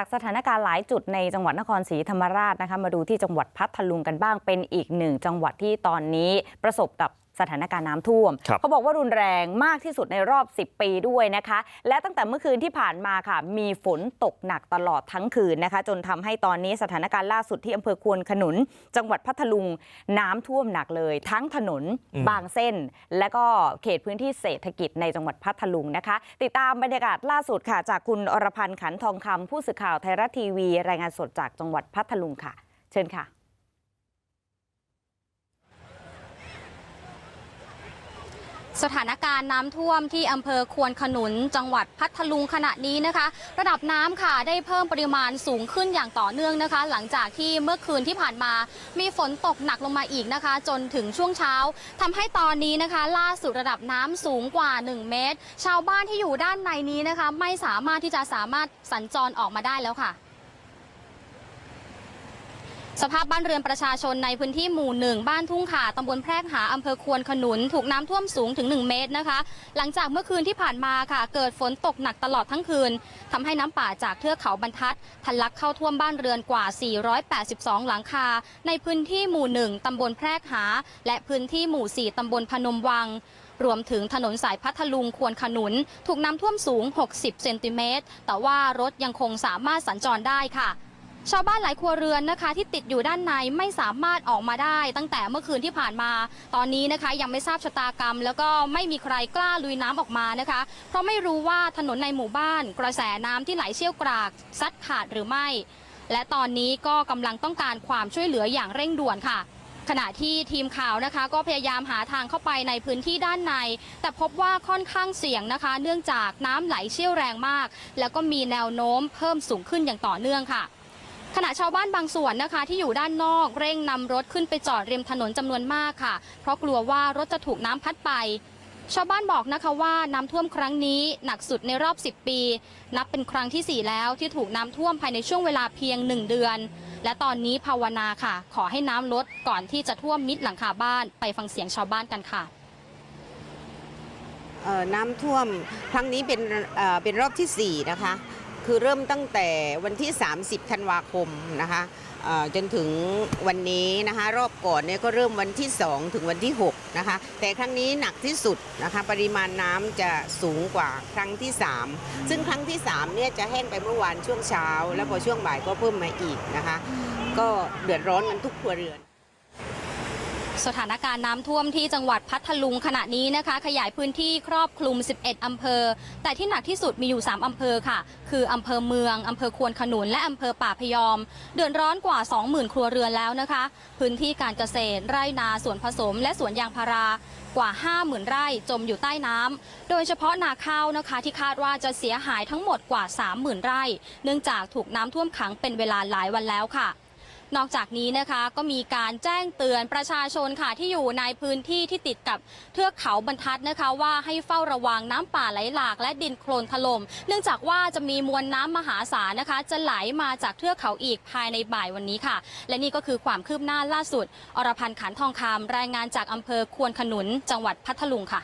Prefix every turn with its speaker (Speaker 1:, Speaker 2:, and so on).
Speaker 1: จากสถานการณ์หลายจุดในจังหวัดนครศรีธรรมราชนะคะมาดูที่จังหวัดพัทลุงกันบ้างเป็นอีกหนึ่งจังหวัดที่ตอนนี้ประสบกับ สถานการณ์น้ำท่วม
Speaker 2: ครับ
Speaker 1: เขาบอกว่ารุนแรงมากที่สุดในรอบ 10 ปีด้วยนะคะ และตั้งแต่เมื่อคืนที่ผ่านมาค่ะ มีฝนตกหนักตลอดทั้งคืนนะคะ จนทำให้ตอนนี้สถานการณ์ล่าสุดที่อำเภอควนขนุน จังหวัดพัทลุงน้ำท่วมหนักเลย ทั้งถนน
Speaker 2: อืม
Speaker 1: บางเส้น และก็เขตพื้นที่เศรษฐกิจในจังหวัดพัทลุงนะคะ ติดตามบรรยากาศล่าสุดค่ะ จากคุณอรพันธ์ขันทองคำผู้สื่อข่าวไทยรัฐทีวี รายงานสดจากจังหวัดพัทลุงค่ะ เชิญค่ะ
Speaker 3: สถานการณ์น้ำท่วมที่อำเภอควนขนุน จังหวัดพัทลุงขณะนี้นะคะ ระดับน้ำค่ะได้เพิ่มปริมาณสูงขึ้นอย่างต่อเนื่องนะคะ หลังจากที่เมื่อคืนที่ผ่านมา มีฝนตกหนักลงมาอีกนะคะ จนถึงช่วงเช้าทำให้ตอนนี้นะคะ ล่าสุดระดับน้ำสูงกว่า 1 เมตร ชาวบ้านที่อยู่ด้านในนี้นะคะ ไม่สามารถที่จะสามารถสัญจรออกมาได้แล้วค่ะ สภาพบ้านเรือนประชาชนในพื้นที่หมู่หนึ่งบ้านทุ่งขาตำบลแพรกหาอำเภอควนขนุน ถูกน้ำท่วมสูงถึง 1 เมตรนะคะ หลังจากเมื่อคืนที่ผ่านมาค่ะ เกิดฝนตกหนักตลอดทั้งคืนทำให้น้ำป่าจากเทือกเขาบรรทัดทะลักเข้าท่วมบ้านเรือนกว่า 482 หลังคา ในพื้นที่หมู่หนึ่งตำบลแพรกหา และพื้นที่หมู่ 4ตำบลพนมวังรวมถึงถนนสายพัทลุงควนขนุน ถูกน้ำท่วมสูง 60 เซนติเมตร แต่ว่ารถยังคงสามารถสัญจรได้ค่ะ ชาวบ้านหลายครัวเรือนนะคะ ที่ติดอยู่ด้านในไม่สามารถออกมาได้ ตั้งแต่เมื่อคืนที่ผ่านมา ตอนนี้นะคะ ยังไม่ทราบชะตากรรม แล้วก็ไม่มีใครกล้าลุยน้ำออกมานะคะ เพราะไม่รู้ว่าถนนในหมู่บ้าน กระแสน้ำที่ไหลเชี่ยวกรากซัดขาดหรือไม่ และตอนนี้ก็กำลังต้องการความช่วยเหลืออย่างเร่งด่วนค่ะ ขณะที่ทีมข่าวนะคะ ก็พยายามหาทางเข้าไปในพื้นที่ด้านใน แต่พบว่าค่อนข้างเสี่ยงนะคะ เนื่องจากน้ำไหลเชี่ยวแรงมาก แล้วก็มีแนวโน้มเพิ่มสูงขึ้นอย่างต่อเนื่องค่ะ ขณะชาวบ้านบางส่วนนะคะที่อยู่ด้านนอกเร่งนำรถขึ้นไปจอดริมถนนจำนวนมากค่ะ เพราะกลัวว่ารถจะถูกน้ำพัดไป ชาวบ้านบอกนะคะว่าน้ำท่วมครั้งนี้หนักสุดในรอบ 10 ปี นับเป็นครั้งที่ 4 แล้วที่ถูกน้ำท่วมภายในช่วงเวลาเพียง 1 เดือน และตอนนี้ภาวนาค่ะ ขอให้น้ำลดก่อนที่จะท่วมมิดหลังคาบ้านไปฟังเสียงชาวบ้านกันค่ะ
Speaker 4: น้ำท่วมครั้งนี้เป็นเป็นรอบที่4นะคะ คือเริ่มตั้งแต่วันที่ 30 ธันวาคมนะคะจนถึงวันนี้นะคะรอบก่อนเนี่ยก็เริ่มวันที่ 2 ถึงวันที่6นะคะแต่ครั้งนี้หนักที่สุดนะคะปริมาณน้ำจะสูงกว่าครั้งที่ 3 ซึ่งครั้งที่3เนี่ยจะแห้งไปเมื่อวานช่วงเช้า แล้วพอช่วงบ่ายก็เพิ่มมาอีกนะคะก็เดือดร้อนกันทุกครัวเรือน
Speaker 3: สถานการณ์น้ำท่วมที่จังหวัดพัทลุงขณะนี้นะคะ ขยายพื้นที่ครอบคลุม 11 อำเภอ แต่ที่หนักที่สุดมีอยู่ 3 อำเภอค่ะ คืออำเภอเมืองอำเภอควนขนุน และอำเภอป่าพยอม เดือดร้อนกว่า 20,000 ครัวเรือนแล้วนะคะ พื้นที่การเกษตร ไร่นาสวนผสม และสวนยางพารากว่า 50,000 ไร่จมอยู่ใต้น้ำ โดยเฉพาะนาข้าวนะคะที่คาดว่าจะเสียหายทั้งหมดกว่า 30,000 ไร่ เนื่องจากถูกน้ำท่วมขังเป็นเวลาหลายวันแล้วค่ะ นอกจากนี้นะคะก็มีการแจ้งเตือนประชาชนค่ะที่อยู่ในพื้นที่ที่ติดกับเทือกเขาบรรทัดนะคะ ว่าให้เฝ้าระวังน้ำป่าไหลหลาก และดินโคลนถล่มเนื่องจากว่าจะมีมวลน้ำมหาศาลนะคะ จะไหลมาจากเทือกเขาอีกภายในบ่ายวันนี้ค่ะ และนี่ก็คือความคืบหน้าล่าสุด อรพันธ์ขันทองคำรายงานจากอำเภอควนขนุนจังหวัดพัทลุงค่ะ